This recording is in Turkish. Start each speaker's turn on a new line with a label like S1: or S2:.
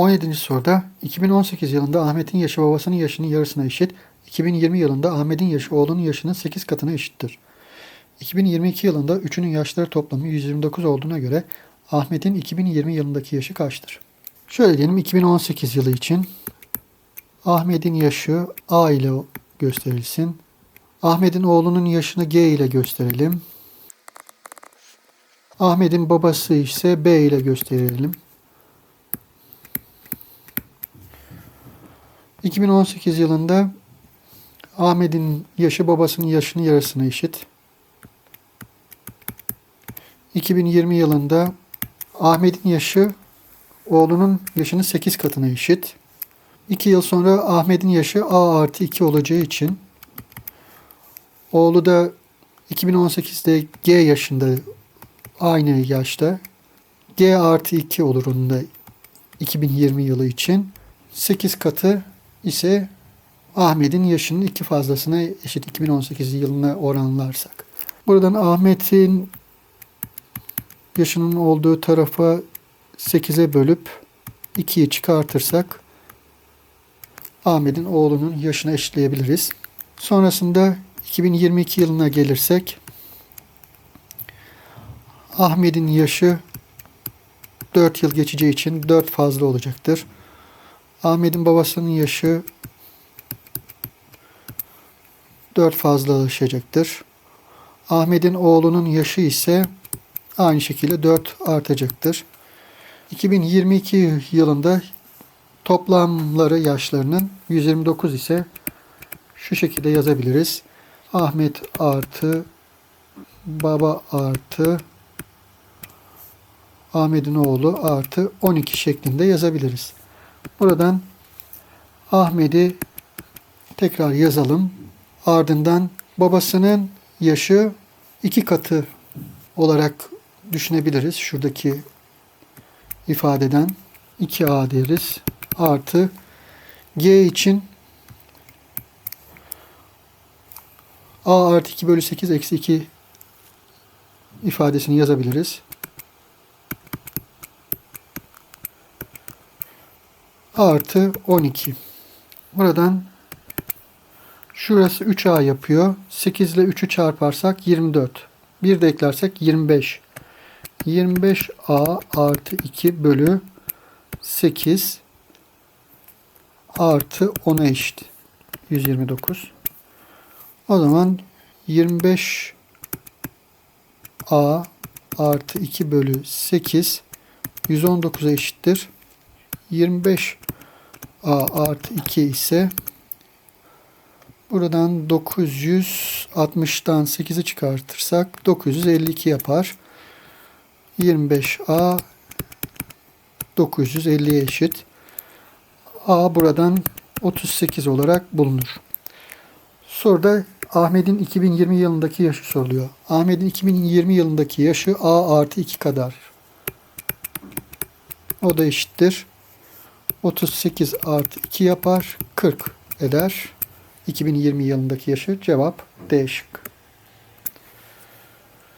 S1: 17. soruda 2018 yılında Ahmet'in yaşı babasının yaşının yarısına eşit. 2020 yılında Ahmet'in yaşı oğlunun yaşının 8 katına eşittir. 2022 yılında üçünün yaşları toplamı 129 olduğuna göre Ahmet'in 2020 yılındaki yaşı kaçtır? Şöyle diyelim 2018 yılı için Ahmet'in yaşı A ile gösterilsin. Ahmet'in oğlunun yaşını G ile gösterelim. Ahmet'in babası ise B ile gösterelim. 2018 yılında Ahmet'in yaşı babasının yaşının yarısına eşit. 2020 yılında Ahmet'in yaşı oğlunun yaşının 8 katına eşit. 2 yıl sonra Ahmet'in yaşı A artı 2 olacağı için oğlu da 2018'de G yaşında aynı yaşta. G artı 2 olur onun da 2020 yılı için. 8 katı ise Ahmet'in yaşının iki fazlasına eşit 2018 yılına oranlarsak. Buradan Ahmet'in yaşının olduğu tarafa 8'e bölüp 2'yi çıkartırsak Ahmet'in oğlunun yaşına eşitleyebiliriz. Sonrasında 2022 yılına gelirsek Ahmet'in yaşı 4 yıl geçeceği için 4 fazla olacaktır. Ahmet'in babasının yaşı 4 fazlalaşacaktır. Ahmet'in oğlunun yaşı ise aynı şekilde 4 artacaktır. 2022 yılında toplamları yaşlarının 129 ise şu şekilde yazabiliriz. Ahmet artı baba artı Ahmet'in oğlu artı 12 şeklinde yazabiliriz. Buradan Ahmet'i tekrar yazalım. Ardından babasının yaşı iki katı olarak düşünebiliriz. Şuradaki ifadeden 2A deriz. Artı G için A artı 2 bölü 8 eksi 2 ifadesini yazabiliriz. Artı 12. Buradan şurası 3A yapıyor. 8 ile 3'ü çarparsak 24. Bir de eklersek 25. 25A artı 2 bölü 8 artı 10'a eşit. 129. O zaman 25 A artı 2 bölü 8 119'a eşittir. 25 A artı 2 ise buradan 960'dan 8'i çıkartırsak 952 yapar. 25A 950'ye eşit. A buradan 38 olarak bulunur. Soruda Ahmet'in 2020 yılındaki yaşı soruluyor. Ahmet'in 2020 yılındaki yaşı A artı 2 kadar. O da eşittir. 38 artı 2 yapar. 40 eder. 2020 yılındaki yaşı cevap D şıkkı.